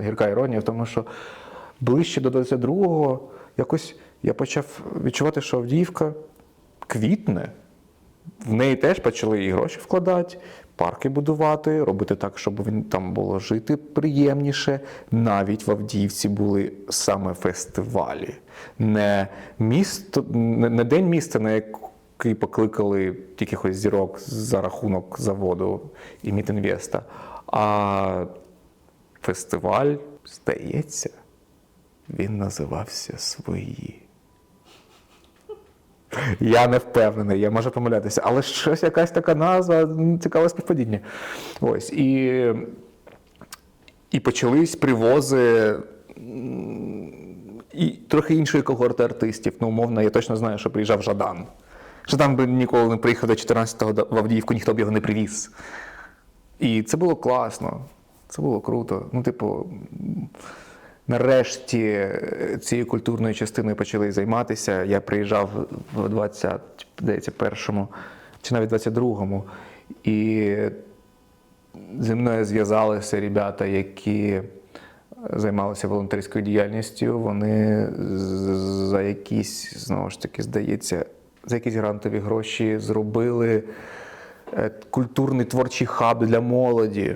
гірка іронія в тому, що ближче до 22-го якось я почав відчувати, що Авдіївка квітне. В неї теж почали і гроші вкладати, парки будувати, робити так, щоб він там було жити приємніше. Навіть в Авдіївці були саме фестивалі, не місто, не, день міста, на який покликали якихось зірок за рахунок заводу і Мітінвеста, а фестиваль, здається, він називався Свої. Я не впевнений, я можу помилятися, але щось якась така назва, цікаве співпадіння. Ось. І, і почались привози і трохи іншої когорти артистів. Ну, умовно, я точно знаю, що приїжджав Жадан. Жадан би ніколи не приїхав до 14-го в Авдіївку, ніхто б його не привіз. І це було класно, це було круто. Ну, типу, нарешті е, цією культурною частиною почали займатися. Я приїжджав в 21-му чи навіть 22-му, і зі мною зв'язалися ребята, які займалися волонтерською діяльністю. Вони за якісь, знову ж таки, здається, за якісь грантові гроші зробили е, культурний творчий хаб для молоді.